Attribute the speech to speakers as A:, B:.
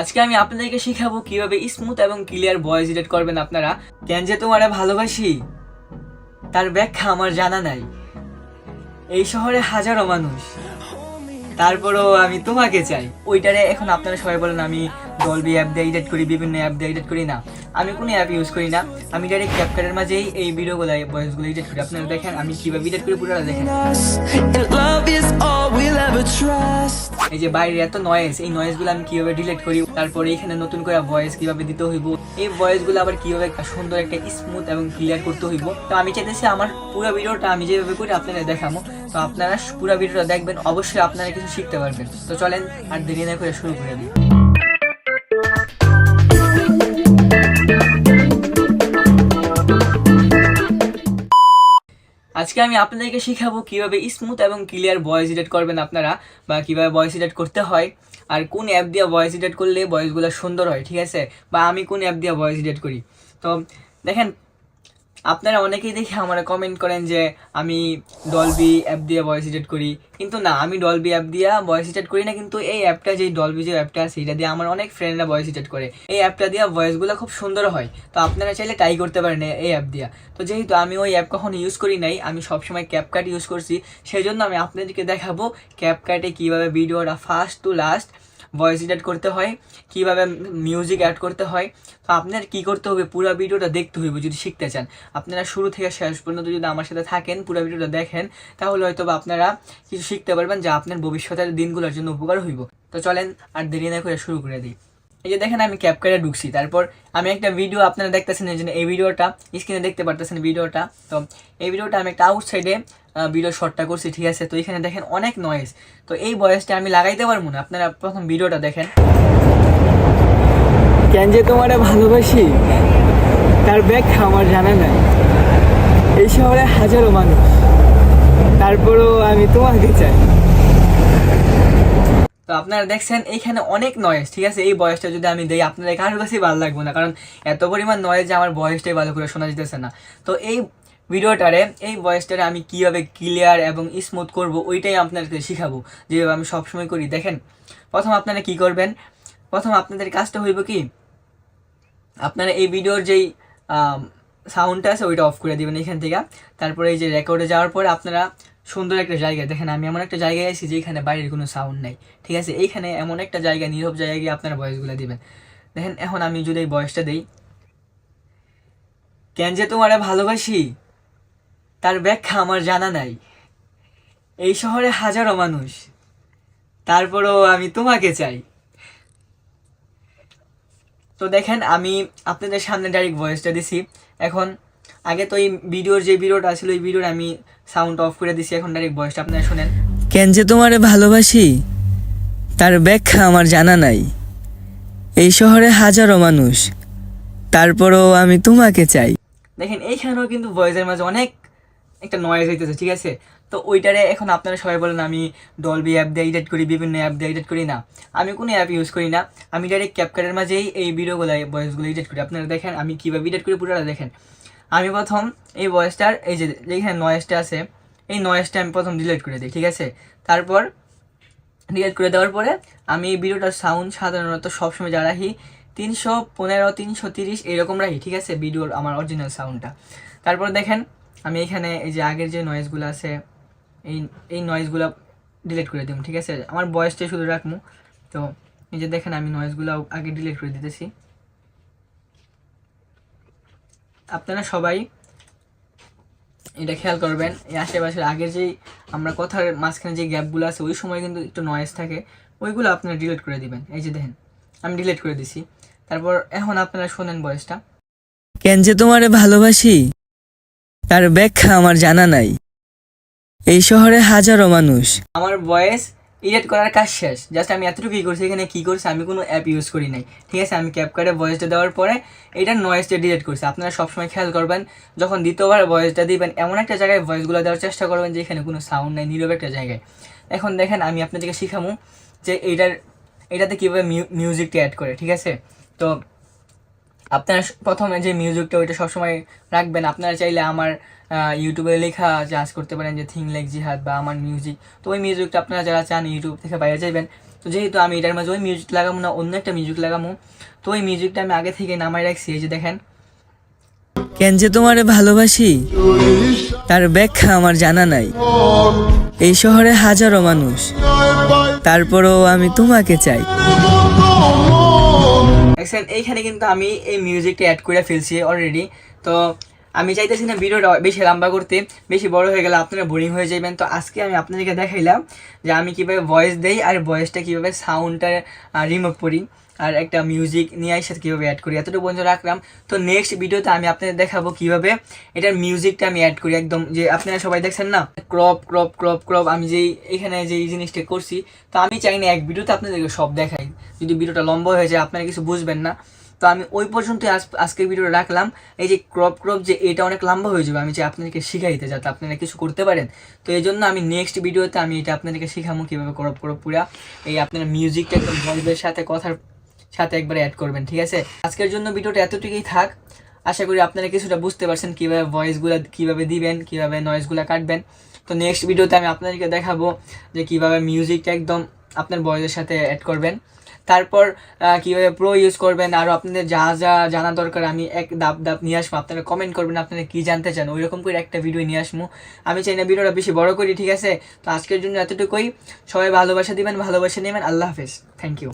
A: আজকে আমি আপনাদেরকে শেখাবো কীভাবে স্মুথ এবং ক্লিয়ার ভয়েস এডিট করবেন আপনারা। কেন যে তোমারে ভালোবাসি, তার ব্যাখ্যা আমার জানা নাই। এই শহরে হাজারো মানুষ, তারপরও আমি তোমাকে চাই। ওইটারে এখন আপনারা সবাই বলেন, আমি ডলবি অ্যাপ দিয়ে এডিট করি, বিভিন্ন অ্যাপ দিয়ে এডিট করি না। আমি কোনো অ্যাপ ইউজ করি না। আমি ডাইরেক্ট ক্যাপকারের মাঝেই এই ভিডিওগুলো ভয়েসগুলো এডিট করি। আপনারা দেখেন, আমি কীভাবে এডিট করি, পুরোটা দেখেন। এই যে বাইরে এত নয়েস এই নয়েসগুলো আমি কীভাবে ডিলিট করি, তারপরে এখানে নতুন করে ভয়েস কীভাবে দিতে হইব, এই ভয়েসগুলো আবার কীভাবে সুন্দর একটা স্মুথ এবং ক্লিয়ার করতে হইব। তো আমি চাইতেছি আমার পুরো ভিডিওটা আমি যেভাবে করি আপনারা দেখাবো তো আপনারা পুরো ভিডিওটা দেখবেন, অবশ্যই আপনারা কিছু শিখতে পারবেন। তো চলেন আর দেরি না করে শুরু করে দিই। আজকে আমি আপনাদেরকে শেখাবো কীভাবে স্মুথ এবং ক্লিয়ার ভয়েস এডিট করবেন আপনারা, বা কীভাবে ভয়েস এডিট করতে হয়, আর কোন অ্যাপ দিয়ে ভয়েস এডিট করলে ভয়েসগুলো সুন্দর হয়, ঠিক আছে? বা আমি কোন অ্যাপ দিয়ে ভয়েস এডিট করি? তো দেখেন আপনারা অনেকেই দেখে আমার কমেন্ট করেন যে, আমি ডলবি অ্যাপ দিয়ে ভয়েস এডিট করি। কিন্তু না, আমি ডলবি অ্যাপ দিয়ে ভয়েস এডিট করি না, কিন্তু এই অ্যাপটা যে ডলবি যে অ্যাপটা আছে এটা দিয়ে আমার অনেক ফ্রেন্ডরা ভয়েস এডিট করে। এই অ্যাপটা দিয়ে ভয়েসগুলো খুব সুন্দর হয়। তো আপনারা চাইলে ট্রাই করতে পারেন এই- অ্যাপ দিয়ে। তো যেহেতু আমি ওই অ্যাপ কখনো ইউজ করি নাই, আমি সবসময় ক্যাপকাট ইউজ করছি সেই জন্য আমি আপনাদেরকে দেখাবো ক্যাপকাটে কীভাবে ভিডিওটা first to last voice edit করতে হয়, কীভাবে মিউজিক অ্যাড করতে হয়, তো আপনার কি করতে হবে, পুরো ভিডিওটা দেখতে হইব যদি শিখতে চান। আপনারা শুরু থেকে শেষ পর্যন্ত যদি আমার সাথে থাকেন, পুরো ভিডিওটা দেখেন, তাহলে হয়তো আপনারা কিছু শিখতে পারবেন যা আপনার ভবিষ্যতের দিনগুলোর জন্য উপকার হইব। তো চলেন আর দেরি না করে শুরু করে দিই। এই যে দেখেন আমি ক্যাপকারে ঢুকছি। তারপর আমি একটা ভিডিও আপনারা দেখতেছেন এই জন্য এই ভিডিওটা স্ক্রিনে দেখতে পারতেছেন ভিডিওটা তো এই ভিডিওটা আমি একটা আউটসাইডে ভিডিও শর্টটা করছি, ঠিক আছে? তো এখানে দেখেন অনেক নয়েজ তো এই ভয়েসটা আমি লাগাইতে পারব না। আপনারা প্রথম ভিডিওটা দেখেন। কেন যে তোমারে ভালোবাসি? তার ব্যাখ্যা আমার জানা নাই। এই শহরে হাজারো মানুষ। তারপরও আমি তোমাকে চাই। তো আপনারা দেখছেন, এইখানে অনেক নয়েজ ঠিক আছে? এই বয়সটা যদি আমি দেই, আপনাদের কারোর কাছেই ভালো লাগবে না, কারণ এত পরিমাণ নয়েজ যে আমার বয়সটাই ভালো করে শোনা যেতেছে না। তো এই ভিডিওটারে, এই ভয়েসটারে আমি কীভাবে ক্লিয়ার এবং স্মুথ করব, ওইটাই আপনাদেরকে শিখাবো, যেভাবে আমি সবসময় করি। দেখেন, প্রথম আপনারা কি করবেন? প্রথম আপনাদের কাজটা হইব কি, আপনারা এই ভিডিওর যেই সাউন্ডটা আছে, ওইটা অফ করে দিবেন এখান থেকে। তারপরে এই যে রেকর্ডে যাওয়ার পরে আপনারা সুন্দর একটা জায়গা। দেখেন, আমি এমন একটা জায়গায় আছি যেখানে বাইরের কোনো সাউন্ড নাই। ঠিক আছে? এইখানে এমন একটা জায়গা নীরব জায়গায় গিয়ে আপনার ভয়েসগুলো দিবেন। দেখেন, এখন আমি যদি এই ভয়েসটা দিই। কেন যে তোমারে ভালোবাসি? তার ব্যাখ্যা আমার জানা নাই। এই শহরে হাজারো মানুষ। তারপরও আমি তোমাকে চাই। তো দেখেন, আমি আপনাদের সামনে ডাইরেক্ট ভয়েসটা দিছি। এখন আগে তো এই ভিডিওর যে ভিডিওটা ছিল এই ভিডিওর আমি সাউন্ড অফ করে দিছি এখন ডাইরেক্ট ভয়েসটা আপনারা শুনেন। কেন যে তোমারে ভালোবাসি তার ব্যাখ্যা আমার জানা নাই। এই শহরে হাজারো মানুষ তারপরও আমি তোমাকে চাই। দেখেন এইখানেও কিন্তু ভয়েসের মাঝে অনেক একটা নয়েজ হইতেছে ঠিক আছে? তো ওইটারে এখন আপনারা সবাই বলেন আমি ডলবি অ্যাপ দিয়ে এডিট করি বিভিন্ন অ্যাপ দিয়ে এডিট করি না। আমি কোনো অ্যাপ ইউজ করি না। আমি ডাইরেক্ট ক্যাপকারের মাঝেই এই ভিডিওগুলো ভয়েসগুলো এডিট করি। আপনারা দেখেন আমি কীভাবে এডিট করি পুরোটা দেখেন। আমি প্রথম এই ভয়েসটার এই যে যেখানে নয়েজটা আছে, এই নয়েজটা আমি প্রথম ডিলিট করে দিই, ঠিক আছে? তারপর ডিলিট করে দেওয়ার পরে আমি এই ভিডিওটার সাউন্ড সাধারণত সবসময় যা রাখি, তিনশো পনেরো, তিনশো তিরিশ এরকম রাখি, ঠিক আছে? ভিডিওর আমার অরিজিনাল সাউন্ডটা তারপর দেখেন, আমি এখানে এই যে আগের যে নয়েজগুলো আছে, এই এই নয়েজগুলো ডিলিট করে দিব, ঠিক আছে? আমার বয়সটাই শুধু রাখব। তো এই যে দেখেন, আমি নয়েজগুলো আগে ডিলিট করে দিতেছি। আপনারা সবাই এটা খেয়াল করবেন এই আশেপাশের আগের যেই আমরা কথার মাঝখানে যে গ্যাপগুলো আছে ওই সময় কিন্তু একটু নয়েজ থাকে ওইগুলো আপনারা ডিলিট করে দিবেন। এই যে দেখেন আমি ডিলিট করে দিছি। তারপর এখন আপনারা শোনেন বয়সটা কেন যে তোমারে ভালোবাসি? তার ব্যাখ্যা আমার জানা নাই। এই শহরে হাজারো মানুষ। আমার ভয়েস এডিট করার কাজ শেষ। জাস্ট আমি এতটুকুই করছি, এখানে কী করছি, আমি কোনো অ্যাপ ইউজ করি নাই। ঠিক আছে, আমি ক্যাপকার্ডে ভয়েসটা দেওয়ার পরে এটা নয়েসটা ডিলিট করছি। আপনারা সবসময় খেয়াল করবেন, যখন দ্বিতীয়বার ভয়েসটা দিবেন, এমন একটা জায়গায় ভয়েসগুলো দেওয়ার চেষ্টা করবেন যে এখানে কোনো সাউন্ড নেই, নীরব একটা জায়গায়। এখন দেখেন, আমি আপনাদেরকে শিখামু যে এইটার এটাতে কীভাবে মিউজিকটা অ্যাড করে, ঠিক আছে? তো আপনারা প্রথমে যে মিউজিকটা ওইটা সবসময় রাখবেন। আপনারা চাইলে আমার ইউটিউবে লেখা চার্জ করতে পারেন যে থিং লাইক জিহাদ বা আমার মিউজিক তো ওই মিউজিকটা আপনারা যারা চান ইউটিউব থেকে বাইরে যাবেন তো যেহেতু আমি এটার মাঝে ওই মিউজিক লাগাবো না, অন্য একটা মিউজিক লাগাবো, তো ওই মিউজিকটা আমি আগে থেকে নামাই রাখছি। এই যে দেখেন। কেন যে তোমারে ভালোবাসি? তার ব্যাখ্যা আমার জানা নাই। এই শহরে হাজারো মানুষ। তারপরেও আমি তোমাকে চাই। দেখছেন এইখানে কিন্তু আমি এই মিউজিকটা অ্যাড করে ফেলছি অলরেডি তো আমি চাইতেছি না ভিডিওটা বেশি লম্বা করতে, বেশি বড় হয়ে গেলে আপনারা বোরিং হয়ে যাবেন। তো আজকে আমি আপনাদেরকে দেখাইলাম যে আমি কীভাবে ভয়েস দেই আর ভয়েসটা কীভাবে সাউন্ডটা রিমুভ করি। আর একটা মিউজিক নিয়ে এসে কীভাবে অ্যাড করি, এতটুকু পর্যন্ত রাখলাম। তো নেক্সট ভিডিওতে আমি আপনাদের দেখাবো কীভাবে এটার মিউজিকটা আমি অ্যাড করি। একদম যে আপনারা সবাই দেখছেন না? ক্রপ ক্রপ ক্রপ ক্রপ আমি যেই এখানে যে এই জিনিসটা করছি, তো আমি চাই না এক ভিডিওতে আপনাদেরকে সব দেখাই। যদি ভিডিওটা লম্বা হয়ে যায়, আপনারা কিছু বুঝবেন না। তো আমি ওই পর্যন্ত আজকের ভিডিওটা রাখলাম। এই যে ক্রপ ক্রপ যে এটা অনেক লম্বা হয়ে যাবে, আমি চাই আপনাদেরকে শিখাইতে যাতে আপনারা কিছু করতে পারেন। তো এই জন্য আমি নেক্সট ভিডিওতে আমি এটা আপনাদেরকে শিখাবো কীভাবে ক্রপ ক্রপ পুরা। এই আপনারা মিউজিকটা একদম ভয়েসের সাথে কথার সাথে একবার অ্যাড করবেন, ঠিক আছে? আজকের জন্য ভিডিওটা এতটুকুই থাক। আশা করি আপনারা কিছুটা বুঝতে পারছেন কীভাবে ভয়েসগুলো কীভাবে দিবেন, কীভাবে নয়েজগুলো কাটবেন। তো নেক্সট ভিডিওতে আমি আপনাদেরকে দেখাবো যে কীভাবে মিউজিকটা একদম আপনার ভয়েসের সাথে অ্যাড করবেন। তারপর কীভাবে প্রো ইউজ করবেন আরও আপনাদের যা যা জানা দরকার, আমি এক দাপ দাপ নিয়ে আসব। আপনারা কমেন্ট করবেন, আপনারা কী জানতে চান ওই রকম করে একটা ভিডিও নিয়ে আসব। আমি চাই না ভিডিওটা বেশি বড় করি, ঠিক আছে? তো আজকের জন্য এতটুকুই। সবাই ভালোবাসা দিবেন, ভালোবাসা নেবেন। আল্লাহ হাফেজ। Thank you